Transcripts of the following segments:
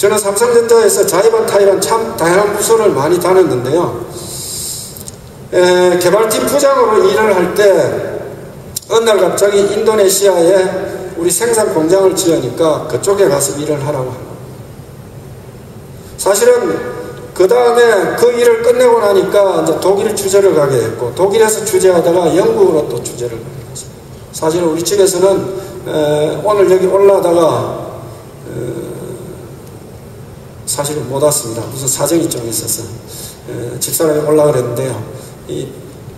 저는 삼성전자에서 자이반 타이란 참 다양한 부서를 많이 다녔는데요. 에, 개발팀 부장으로 일을 할 때 어느 날 갑자기 인도네시아에 우리 생산 공장을 지으니까 그쪽에 가서 일을 하라고 합니다. 사실은 그 다음에 그 일을 끝내고 나니까 이제 독일 주재를 가게 됐고 독일에서 주재하다가 영국으로 또 주재를 가게 됐습니다. 사실은 우리 측에서는 에, 오늘 여기 올라다가 사실은 못 왔습니다. 무슨 사정이 좀 있어서 에, 집사람이 올라 그랬는데요. 이,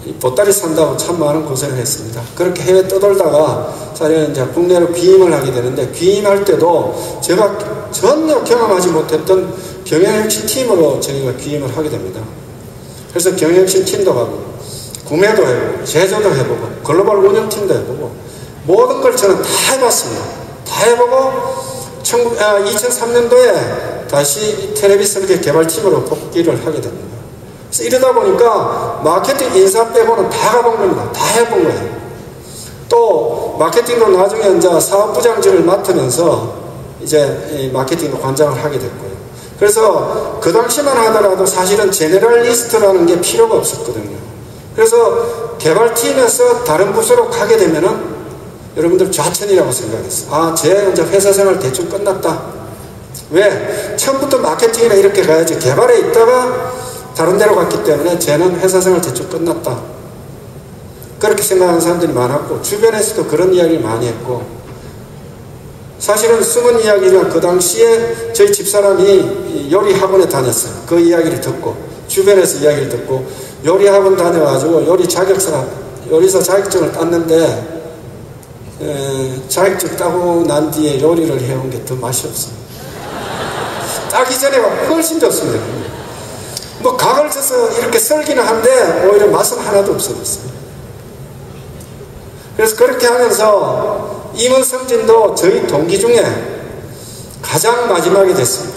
이 보따리 산다고 참 많은 고생을 했습니다. 그렇게 해외 떠돌다가 사실은 이제 국내로 귀임을 하게 되는데 귀임할 때도 제가 전혀 경험하지 못했던 경영혁신 팀으로 저희가 귀임을 하게 됩니다. 그래서 경영혁신 팀도 가고 구매도 해보고 제조도 해보고 글로벌 운영팀도 해보고 모든 걸 저는 다 해봤습니다. 다 해보고 2003년도에 다시 텔레비 설계 개발팀으로 복귀를 하게 됩니다. 그래서 이러다 보니까 마케팅 인사 빼고는 다 가본 겁니다. 다 해본 거예요. 또 마케팅도 나중에 이제 사업부장직을 맡으면서 이제 마케팅도 관장을 하게 됐고요. 그래서 그 당시만 하더라도 사실은 제네럴리스트라는 게 필요가 없었거든요. 그래서 개발팀에서 다른 부서로 가게 되면은 여러분들 좌천이라고 생각했어요. 아, 제 이제 회사 생활 대충 끝났다. 왜? 처음부터 마케팅이나 이렇게 가야지. 개발에 있다가 다른 데로 갔기 때문에 쟤는 회사 생활 대충 끝났다. 그렇게 생각하는 사람들이 많았고, 주변에서도 그런 이야기를 많이 했고, 사실은 숨은 이야기는 그 당시에 저희 집사람이 요리 학원에 다녔어요. 그 이야기를 듣고, 주변에서 이야기를 듣고, 요리 학원 다녀가지고 요리 자격사, 요리사 자격증을 땄는데, 에, 자격증 따고 난 뒤에 요리를 해온 게 더 맛이 없어요. 따기 전에가 훨씬 좋습니다. 뭐 각을 쳐서 이렇게 썰기는 한데 오히려 맛은 하나도 없어졌어요. 그래서 그렇게 하면서 임원성진도 저희 동기 중에 가장 마지막이 됐습니다.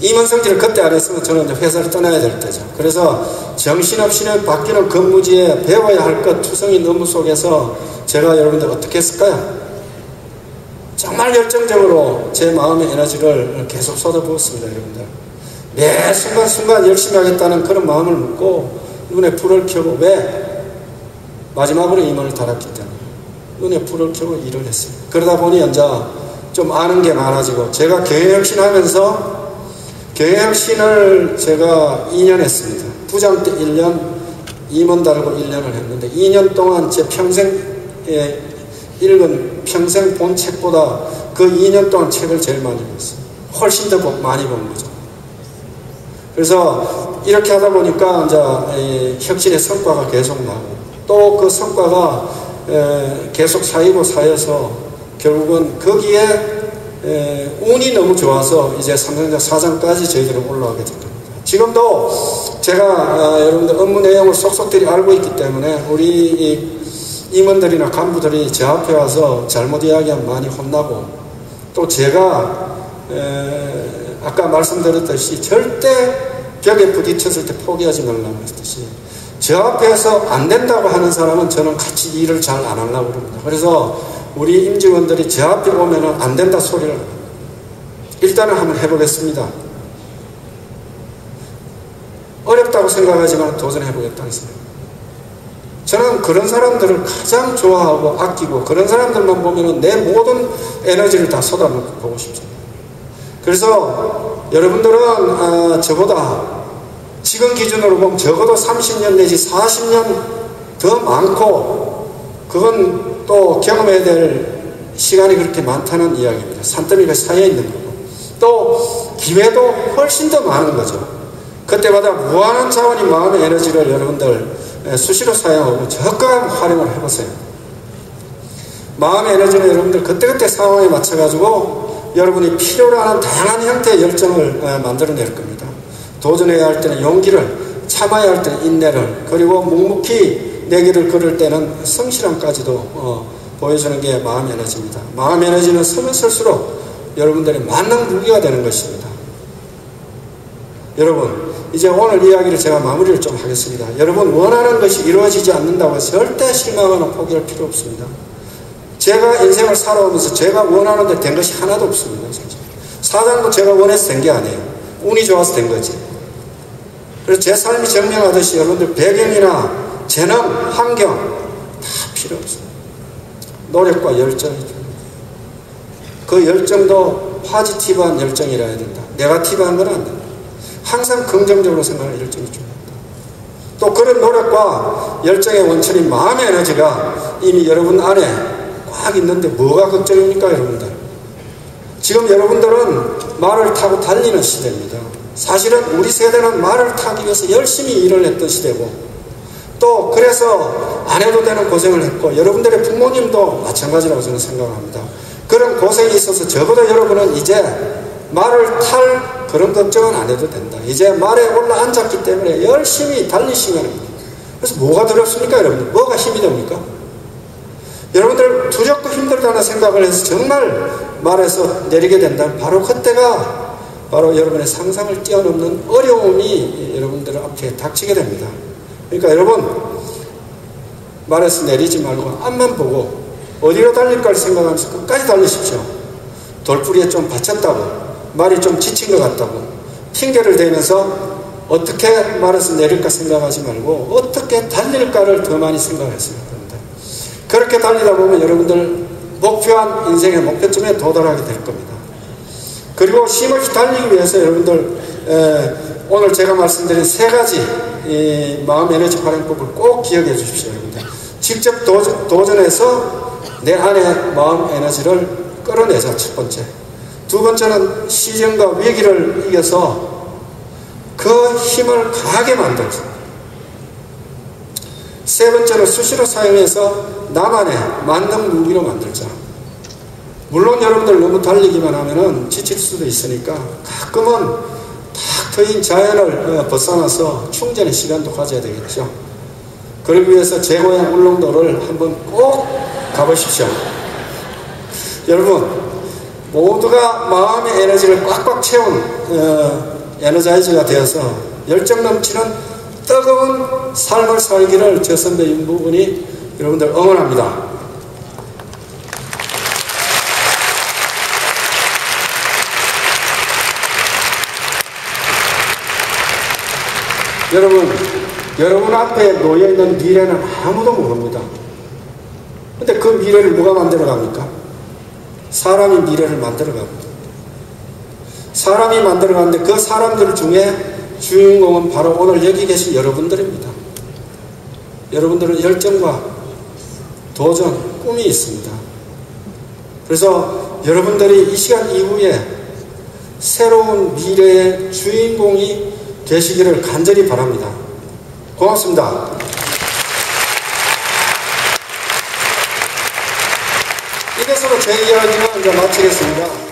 임원성진을 그때 안 했으면 저는 이제 회사를 떠나야 될 때죠. 그래서 정신없이는 바뀌는 근무지에 배워야 할 것 투성이 업무 속에서 제가 여러분들 어떻게 했을까요? 정말 열정적으로 제 마음의 에너지를 계속 쏟아부었습니다, 여러분들. 매 순간순간 열심히 하겠다는 그런 마음을 먹고 눈에 불을 켜고 왜? 마지막으로 임원을 달았기 때문에 눈에 불을 켜고 일을 했습니다. 그러다 보니 이제 좀 아는 게 많아지고 제가 경영혁신 하면서 경영혁신을 제가 2년 했습니다. 부장 때 1년, 임원 달고 1년을 했는데 2년 동안 제 평생에 읽은 평생 본 책보다 그 2년 동안 책을 제일 많이 봤어요. 훨씬 더 많이 본 거죠. 그래서 이렇게 하다 보니까 이제 혁신의 성과가 계속 나고 또 그 성과가 계속 쌓이고 쌓여서 결국은 거기에 운이 너무 좋아서 이제 삼성전자 사장까지 저희들은 올라가게 된 겁니다. 지금도 제가 아, 여러분들 업무 내용을 속속들이 알고 있기 때문에 우리 임원들이나 간부들이 제 앞에 와서 잘못 이야기하면 많이 혼나고 또 제가 에, 아까 말씀드렸듯이 절대 벽에 부딪혔을 때 포기하지 말라고 했듯이 저 앞에서 안 된다고 하는 사람은 저는 같이 일을 잘 안 하려고 그럽니다. 그래서 우리 임직원들이 제 앞에 오면은 안 된다 소리를 일단은 한번 해보겠습니다. 어렵다고 생각하지만 도전해보겠다 했습니다. 저는 그런 사람들을 가장 좋아하고 아끼고 그런 사람들만 보면 내 모든 에너지를 다 쏟아놓고 보고 싶습니다. 그래서 여러분들은 아, 저보다 지금 기준으로 보면 적어도 30년 내지 40년 더 많고 그건 또 경험해야 될 시간이 그렇게 많다는 이야기입니다. 산더미가 쌓여 있는 거고 또 기회도 훨씬 더 많은 거죠. 그때마다 무한한 차원이 마음의 에너지를 여러분들 수시로 사용하고 적극한 활용을 해보세요. 마음의 에너지는 여러분들 그때그때 상황에 맞춰가지고 여러분이 필요로 하는 다양한 형태의 열정을 만들어낼 겁니다. 도전해야 할 때는 용기를, 참아야 할 때는 인내를, 그리고 묵묵히 내 길을 걸을 때는 성실함까지도 어, 보여주는 게 마음 에너지입니다. 마음 에너지는 서면 설수록 여러분들의 만능 무기가 되는 것입니다. 여러분, 이제 오늘 이야기를 제가 마무리를 좀 하겠습니다. 여러분 원하는 것이 이루어지지 않는다고 절대 실망하거나 포기할 필요 없습니다. 제가 인생을 살아오면서 제가 원하는 데된 것이 하나도 없습니다. 사실. 사장도 제가 원해서 된 게 아니에요. 운이 좋아서 된 거지. 그래서 제 삶이 증명하듯이 여러분들 배경이나 재능, 환경 다 필요 없어요. 노력과 열정이죠. 그 열정도 파지티브한 열정이라 해야 된다. 네가티브한 건 안 된다. 항상 긍정적으로 생각하는 열정이 중요합니다. 또 그런 노력과 열정의 원천인 마음의 에너지가 이미 여러분 안에 꽉 있는데 뭐가 걱정입니까 여러분들? 지금 여러분들은 말을 타고 달리는 시대입니다. 사실은 우리 세대는 말을 타기 위해서 열심히 일을 했던 시대고 또 그래서 안 해도 되는 고생을 했고 여러분들의 부모님도 마찬가지라고 저는 생각합니다. 그런 고생이 있어서 적어도 여러분은 이제 말을 탈 그런 걱정은 안 해도 된다. 이제 말에 올라 앉았기 때문에 열심히 달리시면 합니다. 그래서 뭐가 두렵습니까 여러분들? 뭐가 힘이 됩니까? 여러분들 두렵고 힘들다는 생각을 해서 정말 말에서 내리게 된다면 바로 그때가 바로 여러분의 상상을 뛰어넘는 어려움이 여러분들 앞에 닥치게 됩니다. 그러니까 여러분 말에서 내리지 말고 앞만 보고 어디로 달릴까를 생각하면서 끝까지 달리십시오. 돌뿌리에 좀 받쳤다고 말이 좀 지친 것 같다고 핑계를 대면서 어떻게 말해서 내릴까 생각하지 말고 어떻게 달릴까를 더 많이 생각했어야 됩니다. 그렇게 달리다 보면 여러분들 목표한 인생의 목표점에 도달하게 될 겁니다. 그리고 힘없이 달리기 위해서 여러분들 에, 오늘 제가 말씀드린 세 가지 마음 에너지 활용법을 꼭 기억해 주십시오. 여러분들. 직접 도전, 도전해서 내 안에 마음 에너지를 끌어내자 첫 번째. 두 번째는 시련과 위기를 이겨서 그 힘을 강하게 만들자. 세 번째로 수시로 사용해서 나만의 만능 무기로 만들자. 물론 여러분들 너무 달리기만 하면은 지칠 수도 있으니까 가끔은 탁 트인 자연을 어, 벗어나서 충전의 시간도 가져야 되겠죠. 그러기 위해서 제 고향 울릉도를 한번 꼭 가보십시오. 여러분, 모두가 마음의 에너지를 꽉꽉 채운 어, 에너자이저가 되어서 열정 넘치는 뜨거운 삶을 살기를 저 선배 윤부분이 여러분들 응원합니다. 여러분, 여러분 앞에 놓여있는 미래는 아무도 모릅니다. 근데 그 미래를 누가 만들어 갑니까? 사람이 미래를 만들어 갑니다. 사람이 만들어 가는데 그 사람들 중에 주인공은 바로 오늘 여기 계신 여러분들입니다. 여러분들은 열정과 도전, 꿈이 있습니다. 그래서 여러분들이 이 시간 이후에 새로운 미래의 주인공이 되시기를 간절히 바랍니다. 고맙습니다. 이것으로 제 이야기는 이제 마치겠습니다.